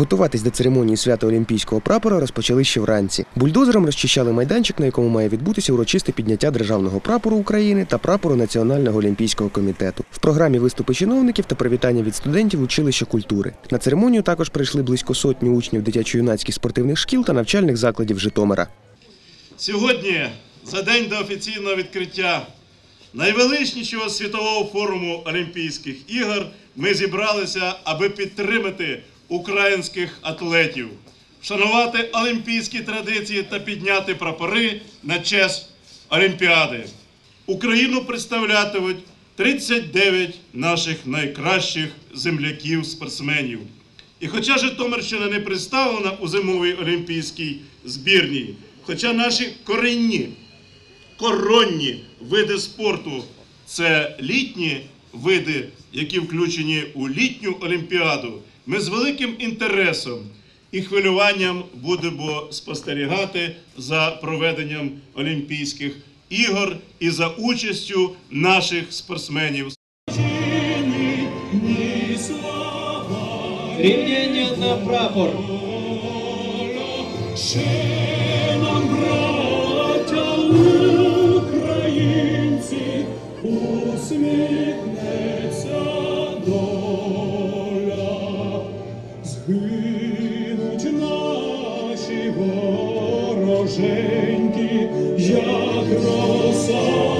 Готуватись до церемонії свята Олімпійського прапора розпочали ще вранці. Бульдозером розчищали майданчик, на якому має відбутися урочисте підняття державного прапору України та прапору Національного олімпійського комітету. В програмі виступи чиновників та привітання від студентів училища культури. На церемонію також прийшли близько сотні учнів дитячо-юнацьких спортивних шкіл та навчальних закладів Житомира. Сьогодні, за день до офіційного відкриття найвеличнішого світового форуму Олімпійських ігор, ми зібралися, аби підтримати українських атлетів, вшанувати олімпійські традиції та підняти прапори на честь Олімпіади. Україну представлятимуть 39 наших найкращих земляків-спортсменів. І хоча Житомирщина не представлена у зимовій олімпійській збірній, хоча наші корінні, коронні види спорту це літні види, які включені у літню олімпіаду, ми з великим інтересом і хвилюванням будемо спостерігати за проведенням Олімпійських ігор і за участю наших спортсменів. Рівняння на прапор. Згинуть наші вороженьки, як роса.